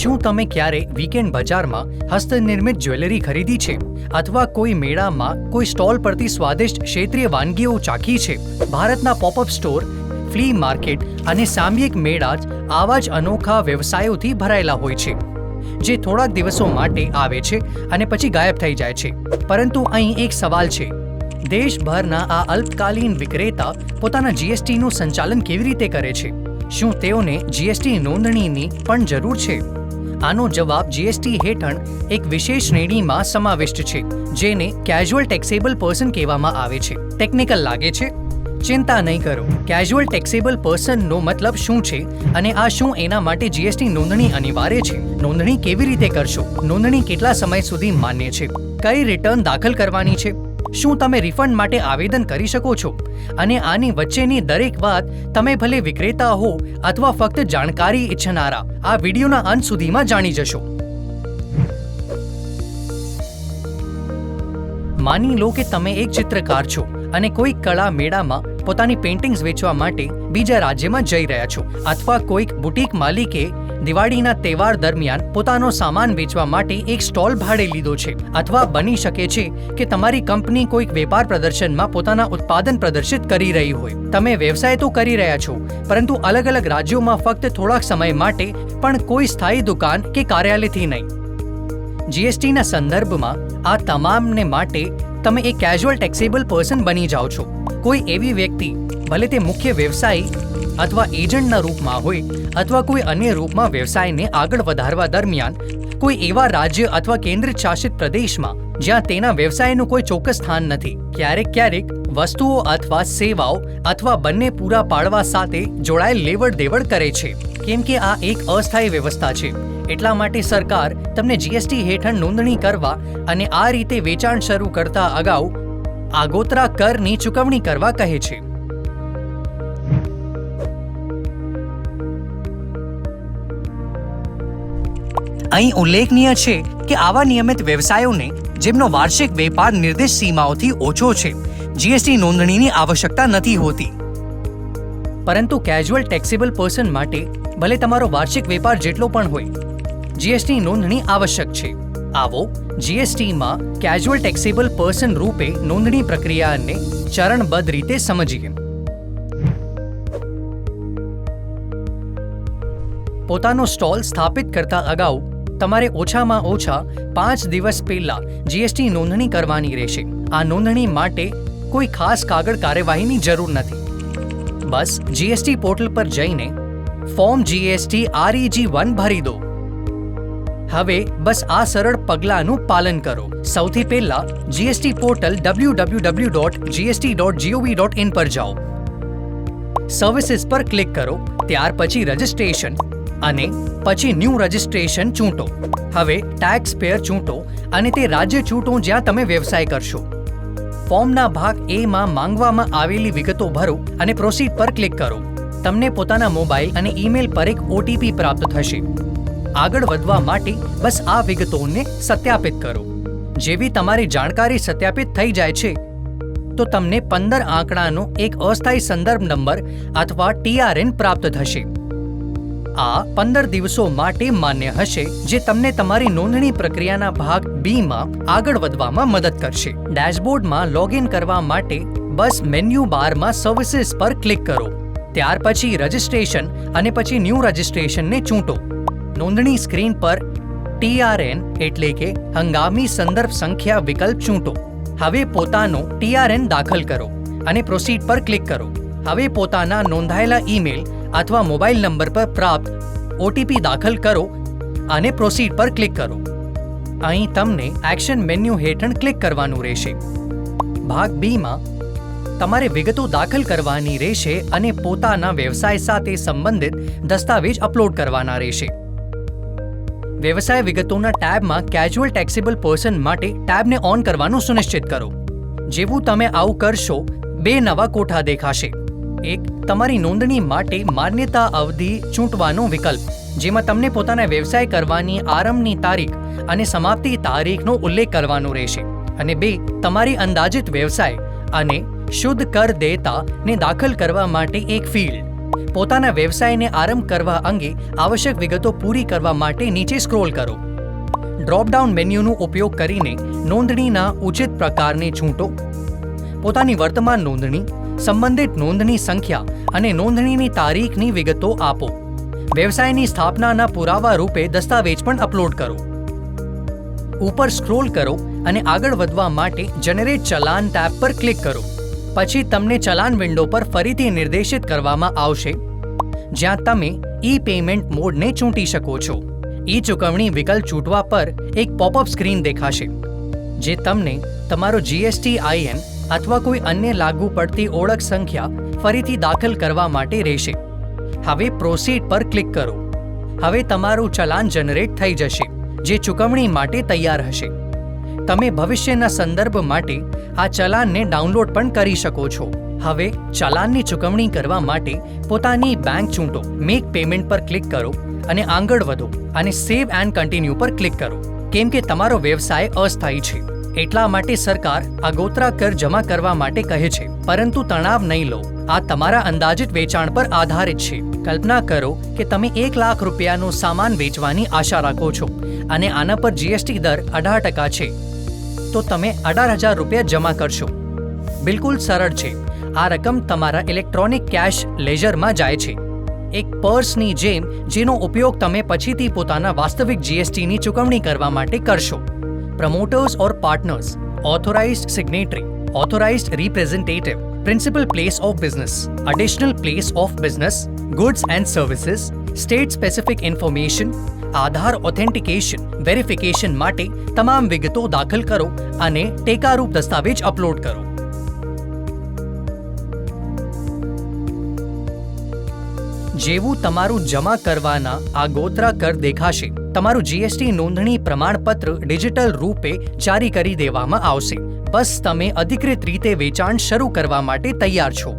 શું તમે ક્યારે વીકેન્ડ બજારમાં હસ્તનિર્મિત જ્વેલરી ખરીદી છે? અથવા કોઈ મેળામાં કોઈ સ્ટોલ પરથી સ્વાદિષ્ટ ક્ષેત્રીય વાનગીઓ ચાખી છે? ભારતના પોપઅપ સ્ટોર ફ્લી માર્કેટ અને સામયિક મેળા જ આવા જ અનોખા વ્યવસાયોથી ભરાયેલા હોય છે, જે થોડાક દિવસો માટે આવે છે અને પછી ગાયબ થઈ જાય છે. પરંતુ અહીં એક સવાલ છે. દેશભરના આ અલ્પકાલીન વિક્રેતા પોતાના જીએસટીનું સંચાલન કેવી રીતે કરે છે? શું તેઓને જીએસટી નોંધણીની પણ જરૂર છે? આનો જવાબ જીએસટી હેઠળ એક વિશેષ શ્રેણીમાં સમાવિષ્ટ છે, જેને કેઝ્યુઅલ ટેક્સેબલ પર્સન કહેવામાં આવે છે. ટેકનિકલ લાગે છે? ચિંતા નહીં કરો. કેઝ્યુઅલ ટેક્સેબલ પર્સનનો મતલબ શું છે અને આ શું એના માટે જીએસટી નોંધણી અનિવાર્ય છે? નોંધણી કેવી રીતે કરશો? નોંધણી કેટલા સમય સુધી માન્ય છે? કઈ રિટર્ન દાખલ કરવાની છે? શું તમે રિફંડ માટે આવેદન કરી શકો છો? અને આની વચ્ચેની દરેક વાત તમે ભલે વિક્રેતા હો અથવા ફક્ત જાણકારી ઈચ્છનારા, આ વિડીયોના અંત સુધીમાં જાણી જશો. માની લો કે તમે એક ચિત્રકાર છો અને કોઈક કળા મેળામાં પોતાની પેઇન્ટિંગ્સ વેચવા માટે બીજા રાજ્યમાં જઈ રહ્યા છો, અથવા કોઈક બુટીક માલિકે દિવાળીના તહેવાર દરમિયાન પોતાનો સામાન વેચવા માટે એક સ્ટોલ ભાડે લીધો છે. અથવા બની શકે છે કે તમારી કંપની કોઈક વેપાર પ્રદર્શનમાં પોતાના ઉત્પાદન પ્રદર્શિત કરી રહી હોય. તમે વ્યવસાય તો કરી રહ્યા છો, પરંતુ અલગ અલગ રાજ્યોમાં ફક્ત થોડાક સમય માટે પણ કોઈ સ્થાયી દુકાન કે કાર્યાલયથી નહીં. જીએસટીના સંદર્ભમાં આ તમામને માટે તમે એક કેઝ્યુઅલ ટેક્સેબલ પર્સન બની જાઓ છો. કોઈ એવી વ્યક્તિ, ભલે તે મુખ્ય વ્યવસાયી અથવા એજન્ટના રૂપમાં હોય અથવા કોઈ અન્ય રૂપમાં વ્યવસાયને આગળ વધારવા દરમિયાન, કોઈ એવા રાજ્ય અથવા કેન્દ્ર શાસિત પ્રદેશમાં જ્યાં તેના વ્યવસાયનું કોઈ ચોક્કસ સ્થાન નથી, ક્યારેક ક્યારેક વસ્તુઓ અથવા સેવાઓ અથવા બંને પૂરા પાડવા સાથે જોડાયેલ લેવડ દેવડ કરે છે. કેમ કે આ એક અસ્થાયી વ્યવસ્થા છે. એટલા માટે સરકાર તમને જીએસટી હેઠળ નોંધણી કરવા અને આ રીતે વેચાણ શરૂ કરતા અગાઉ આગોતરા કરની ચૂકવણી કરવા કહે છે. અહીં ઉલ્લેખનીય છે કે આવા નિયમિત વ્યવસાયોને, જેમનો વાર્ષિક વેપાર નિર્દેશ સીમાઓથી ઓછો છે જીએસટી નોંધણીની આવશ્યકતા નથી હોતી. પરંતુ કેઝ્યુઅલ ટેક્સેબલ પર્સન માટે, ભલે તમારો વાર્ષિક વેપાર જેટલો પણ હોય જીએસટી નોંધણી આવશ્યક છે. આવો જીએસટીમાં કેઝ્યુઅલ ટેક્સેબલ પર્સન રૂપે નોંધણી પ્રક્રિયાને ચરણબદ્ધ રીતે સમજીએ. પોતાનો સ્ટોલ સ્થાપિત કરતા અગાઉ તમારે ઓછામાં ઓછા પાંચ દિવસ પહેલા જીએસટી નોંધણી કરવાની રહેશે. આ નોંધણી માટે કોઈ ખાસ કાગળ કાર્યવાહીની જરૂર નથી. બસ જીએસટી પોર્ટલ પર જઈને ફોર્મ જીએસટી આરઈજી વન ભરી દો. હવે બસ આ સરળ પગલાંનું પાલન કરો. સૌથી પહેલા GST portal W W W dot GST dot GOV dot in પર જાઓ. સર્વિસીસ પર ક્લિક કરો. ત્યાર પછી રજિસ્ટ્રેશન અને પછી ન્યૂ રજિસ્ટ્રેશન ચૂંટો. હવે ટેક્સ પેયર ચૂંટો અને તે રાજ્ય ચૂંટો જ્યાં તમે વ્યવસાય કરશો. ફોર્મના ભાગ એ માં માંગવામાં આવેલી વિગતો ભરો અને પ્રોસીડ પર ક્લિક કરો. તમને પોતાના મોબાઈલ અને ઈમેલ પર એક ઓટીપી પ્રાપ્ત થશે. આગળ વધવા માટે બસ આ વિગતોને સત્યાપિત કરો. જેવી તમારી જાણકારી સત્યાપિત થઈ જાય છે, તો તમને પંદર આંકડાનો એક અસ્થાયી સંદર્ભ નંબર અથવા ટીઆરએન પ્રાપ્ત થશે. આ પંદર દિવસો માટે માન્ય હશે, જે તમને તમારી નોંધણી પ્રક્રિયાના ભાગ બી માં આગળ વધવામાં મદદ કરશે. ડેશબોર્ડમાં લોગિન કરવા માટે બસ મેન્યુ બારમાં સર્વિસીસ પર ક્લિક કરો. ત્યાર પછી રજિસ્ટ્રેશન અને પછી ન્યૂ રજિસ્ટ્રેશનને ચૂંટો. નોંધણી સ્ક્રીન પર ટીઆરએન એટલે કે હંગામી સંદર્ભ સંખ્યા વિકલ્પ ચૂંટો. હવે પોતાનો ટીઆરએન દાખલ કરો અને પ્રોસીડ પર ક્લિક કરો. હવે પોતાના નોંધાયેલા ઈમેલ અથવા મોબાઈલ નંબર પર પ્રાપ્ત ઓટીપી દાખલ કરો અને પ્રોસીડ પર ક્લિક કરો અહીં તમને એક્શન મેન્યુ હેઠળ ક્લિક કરવાનું રહેશે ભાગ બીમાં તમારે વિગતો દાખલ કરવાની રહેશે અને પોતાના વ્યવસાય સાથે સંબંધિત દસ્તાવેજ અપલોડ કરવાના રહેશે વ્યવસાય વિગતોના ટેબમાં કેઝ્યુઅલ ટેક્સેબલ પર્સન માટે ટેબને ઓન કરવાનું સુનિશ્ચિત કરો જેવું તમે આવું કરશો બે નવા કોઠા દેખાશે એક, તમારી નોંધણી માટે માન્યતા અવધિ ચૂંટવાનો વિકલ્પ, જેમાં તમને પોતાના વ્યવસાય કરવાની આરંભની તારીખ અને સમાપ્તિ તારીખનો ઉલ્લેખ કરવાનો રહેશે. અને બે, તમારી અંદાજિત વ્યવસાય અને શુદ્ધ કર દેતાને દાખલ કરવા માટે એક ફિલ્ડ. પોતાના વ્યવસાયને આરંભ કરવા અંગે આવશ્યક વિગતો પૂરી કરવા માટે નીચે સ્ક્રોલ કરો. ડ્રોપડાઉન મેન્યુનો ઉપયોગ કરીને નોંધણીના ઉચિત પ્રકારને છૂંટો. પોતાની વર્તમાન નોંધણી સંબંધિત નોંધણી સંખ્યા અને નોંધણીની તારીખની વિગતો આપો. વ્યવસાયની સ્થાપનાના પુરાવા રૂપે દસ્તાવેજ પણ અપલોડ કરો. ઉપર સ્ક્રોલ કરો અને આગળ વધવા માટે જનરેટ ચલાન ટેબ પર ક્લિક કરો. પછી તમને ચલાન વિન્ડો પર ફરીથી નિર્દેશિત કરવામાં આવશે, જ્યાં તમે ઈ પેમેન્ટ મોડને ચૂંટી શકો છો. ઈ ચૂકવણી વિકલ્પ ચૂંટવા પર એક પોપઅપ સ્ક્રીન દેખાશે, જે તમને તમારો જીએસટી આઈએન અથવા કોઈ અન્ય લાગુ પડતી ઓળખ સંખ્યા ફરીથી દાખલ કરવા માટે રહેશે. હવે પ્રોસીડ પર ક્લિક કરો. હવે તમારું ચલાન જનરેટ થઈ જશે, જે ચૂકવણી માટે તૈયાર હશે. તમે ભવિષ્યના સંદર્ભ માટે આ ચલાનને ડાઉનલોડ પણ કરી શકો છો. હવે ચલાનની ચૂકવણી કરવા માટે પોતાની બેંક ચૂંટો. મેક પેમેન્ટ પર ક્લિક કરો અને આગળ વધો અને સેવ એન્ડ કન્ટિન્યુ પર ક્લિક કરો. કેમ કે તમારો વ્યવસાય અસ્થાયી છે. એટલા માટે સરકાર આગોતરા કર જમા કરવા માટે કહે છે. પરંતુ તણાવ નહીં લો. આ તમારા અંદાજિત વેચાણ પર આધારિત છે. કલ્પના કરો કે તમે એક લાખ રૂપિયાનો સામાન વેચવાની આશા રાખો છો અને આના પર જીએસટી દર અઢાર ટકા છે. તો તમે અઢાર હજાર રૂપિયા જમા કરશો. બિલકુલ સરળ છે. આ રકમ તમારા ઇલેક્ટ્રોનિક કેશ લેજરમાં જાય છે. એક પર્સની જેમ, જેનો ઉપયોગ તમે પછીથી પોતાના વાસ્તવિક જીએસટીની ચૂકવણી કરવા માટે કરશો. Promoters or partners authorized signatory authorized representative, principal place of business additional place of business goods and services state specific information Aadhaar authentication verification માટે તમામ વિગતો દાખલ કરો અને ટેકારૂપ દસ્તાવેજ અપલોડ કરો. જેવું તમારું જમા કરવાના આગોતરા કર દેખાશે. તમારું જીએસટી નોંધણી પ્રમાણપત્ર ડિજિટલ રૂપે જારી કરી દેવામાં આવશે. બસ તમે અધિકૃત રીતે વેચાણ શરૂ કરવા માટે તૈયાર છો.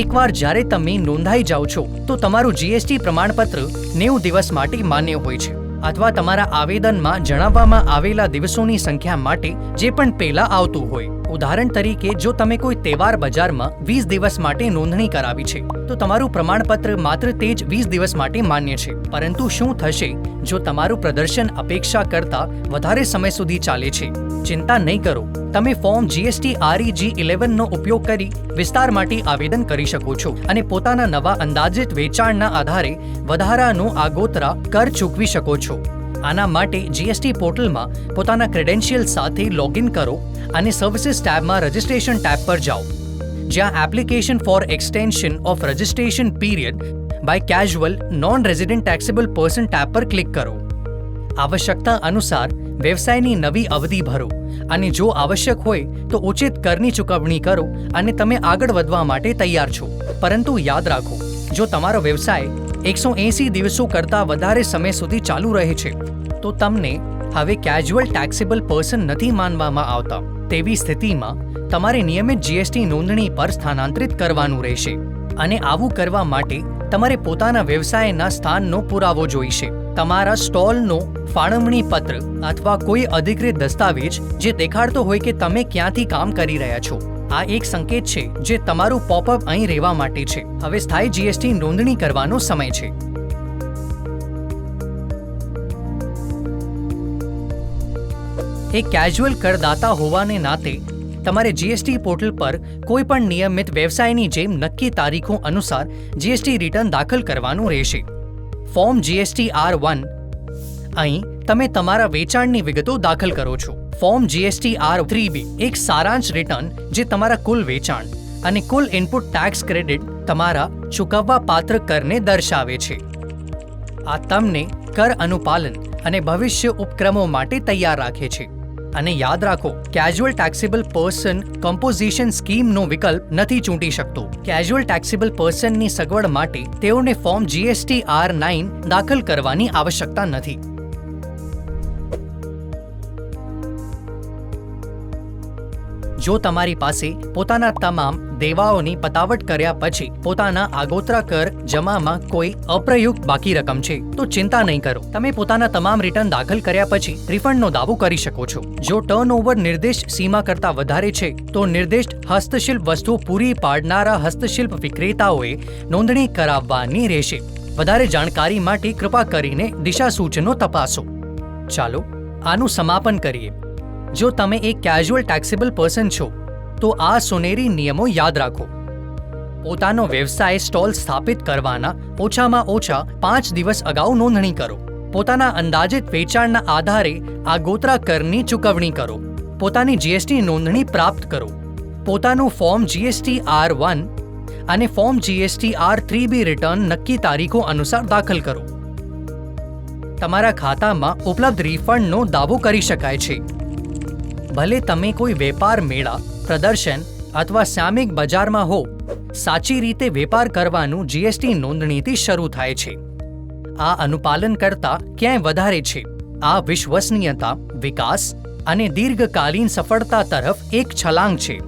એકવાર જ્યારે તમે નોંધાઈ જાઓ છો, તો તમારું જીએસટી પ્રમાણપત્ર નેવું દિવસ માટે માન્ય હોય છે, અથવા તમારા આવેદનમાં જણાવવામાં આવેલા દિવસોની સંખ્યા માટે જે પણ પહેલા આવતું હોય. ઉદાહરણ તરીકે, જો તમે કોઈ તહેવાર બજારમાં વીસ દિવસ માટે નોંધણી કરાવી છે, તો તમારું પ્રમાણપત્ર માત્ર તે જ વીસ દિવસ માટે માન્ય છે. પરંતુ શું થશે? જો તમારું પ્રદર્શન અપેક્ષા કરતા વધારે સમય સુધી ચાલે છે, ચિંતા નહીં કરો. તમે ફોર્મ જીએસટી આરઈજી ઇલેવનનો ઉપયોગ કરી વિસ્તાર માટે આવેદન કરી શકો છો અને પોતાના નવા અંદાજિત વેચાણના આધારે વધારાનું આગોતરા કર ચૂકવી શકો છો. આના માટે જીએસટી પોર્ટલમાં પોતાના ક્રેડેન્શિયલ સાથે લોગિન કરો અને સર્વિસીસ ટેબમાં રજિસ્ટ્રેશન ટેબ પર જાઓ. જ્યાં application for extension of registration period by casual non resident taxable person tab પર ક્લિક કરો. આવશ્યકતા અનુસાર વ્યવસાયની નવી અવધિ ભરો અને જો આવશ્યક હોય તો ઉચિત કરની ચૂકવણી કરો અને તમે આગળ વધવા માટે તૈયાર છો. પરંતુ યાદ રાખો, જો તમારો વ્યવસાય એકસો એંસી દિવસો કરતાં વધારે સમય સુધી ચાલુ રહે છે. તો તમને હવે કેઝ્યુઅલ ટેક્સેબલ પર્સન નથી માનવામાં આવતા. તેવી સ્થિતિમાં તમારે નિયમિત જીએસટી નોંધણી પર સ્થાનાંતરિત કરવાનું રહેશે. અને આવું કરવા માટે તમારે પોતાના વ્યવસાયના સ્થાનનો પુરાવો જોઈશે. તમારા સ્ટોલનો ફાળવણી પત્ર અથવા કોઈ અધિકૃત દસ્તાવેજ જે દેખાડતો હોય કે તમે ક્યાંથી કામ કરી રહ્યા છો. આ એક સંકેત છે જે તમારું પોપઅપ અહીં રહેવા માટે છે. હવે સ્થાયી જીએસટી નોંધણી કરવાનો સમય છે. એક કેઝ્યુઅલ કરદાતા હોવાને નાતે, તમારે જીએસટી પોર્ટલ પર કોઈ પણ નિયમિત વ્યવસાયની જેમ નક્કી તારીખો અનુસાર જીએસટી રિટર્ન દાખલ કરવાનું રહેશે. ફોર્મ જીએસટી આર વન અહીં તમે તમારા વેચાણની વિગતો દાખલ કરો છો. Form GST R three B એક સારાંશ રિટર્ન જે તમારા કુલ વેચાણ અને કુલ ઇનપુટ ટેક્સ ક્રેડિટ તમારા ચૂકવવા પાત્ર કરને દર્શાવે છે. આ તમને કર અનુપાલન અને ભવિષ્ય ઉપક્રમો માટે તૈયાર રાખે છે. અને યાદ રાખો કેઝ્યુઅલ ટેક્સેબલ પર્સન કમ્પોઝિશન સ્કીમનો વિકલ્પ નથી ચૂંટી શકતો. કેઝ્યુઅલ ટેક્સેબલ પર્સનની સગવડ માટે તેઓને ફોર્મ જીએસટી આર નાઇન દાખલ કરવાની આવશ્યકતા નથી. જો તમારી પાસે પોતાના તમામ દેવાઓની પતાવટ કર્યા પછી પોતાના આગોતરા કર જમામાં કોઈ અપ્રયુક્ત બાકી રકમ છે, તો ચિંતા નહીં કરો. તમે પોતાના તમામ રિટર્ન દાખલ કર્યા પછી રિફંડનો દાવો કરી શકો છો. જો ટર્નઓવર નિર્દિષ્ટ સીમા કરતાં વધારે છે, તો નિર્દિષ્ટ હસ્તશિલ્પ વસ્તુઓ પૂરી પાડનારા હસ્તશિલ્પ વિક્રેતાઓએ નોંધણી કરાવવાની રહેશે. વધારે જાણકારી માટે કૃપા કરીને દિશા સૂચનો તપાસો. ચાલો, આનું સમાપન કરીએ. જો તમે એક કેઝ્યુઅલ ટેક્સેબલ પર્સન છો, તો આ સોનેરી નિયમો યાદ રાખો. પોતાનો વ્યવસાય સ્ટોલ સ્થાપિત કરવાના ઓછામાં ઓછા પાંચ દિવસ અગાઉ નોંધણી કરો. પોતાના અંદાજિત વેચાણના આધારે આગોતરા કરની ચૂકવણી કરો. પોતાની જીએસટી નોંધણી પ્રાપ્ત કરો. પોતાનું ફોર્મ જીએસટી આર વન અને form GST R three B return નક્કી તારીખો અનુસાર દાખલ કરો. તમારા ખાતામાં ઉપલબ્ધ રિફંડનો દાવો કરી શકાય છે. ભલે તમે કોઈ વેપાર મેળા, પ્રદર્શન અથવા સામિક બજારમાં હો, સાચી રીતે વેપાર કરવાનું જીએસટી નોંધણીથી શરૂ થાય છે. આ અનુપાલન કરતા ક્યાંય વધારે છે. આ વિશ્વસનીયતા, વિકાસ અને દીર્ઘકાલીન સફળતા તરફ એક છલાંગ છે.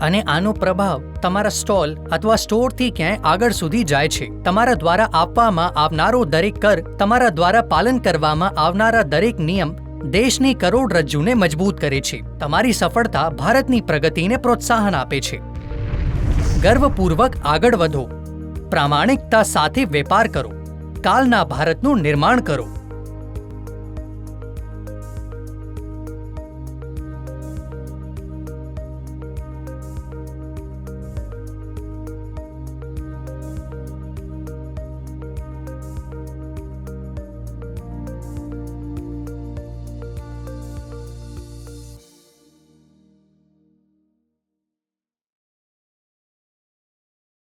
અને આનો પ્રભાવ તમારા સ્ટોલ અથવા સ્ટોરથી ક્યાંય આગળ સુધી જાય છે. તમારા દ્વારા આપવામાં આવનારો દરેક કર તમારા દ્વારા પાલન કરવામાં આવનારા દરેક નિયમ દેશની કરોડરજ્જુને મજબૂત કરે છે. તમારી સફળતા ભારતની પ્રગતિને પ્રોત્સાહન આપે છે. ગર્વપૂર્વક આગળ વધો. પ્રામાણિકતા સાથે વેપાર કરો. કાલના ભારતનું નિર્માણ કરો.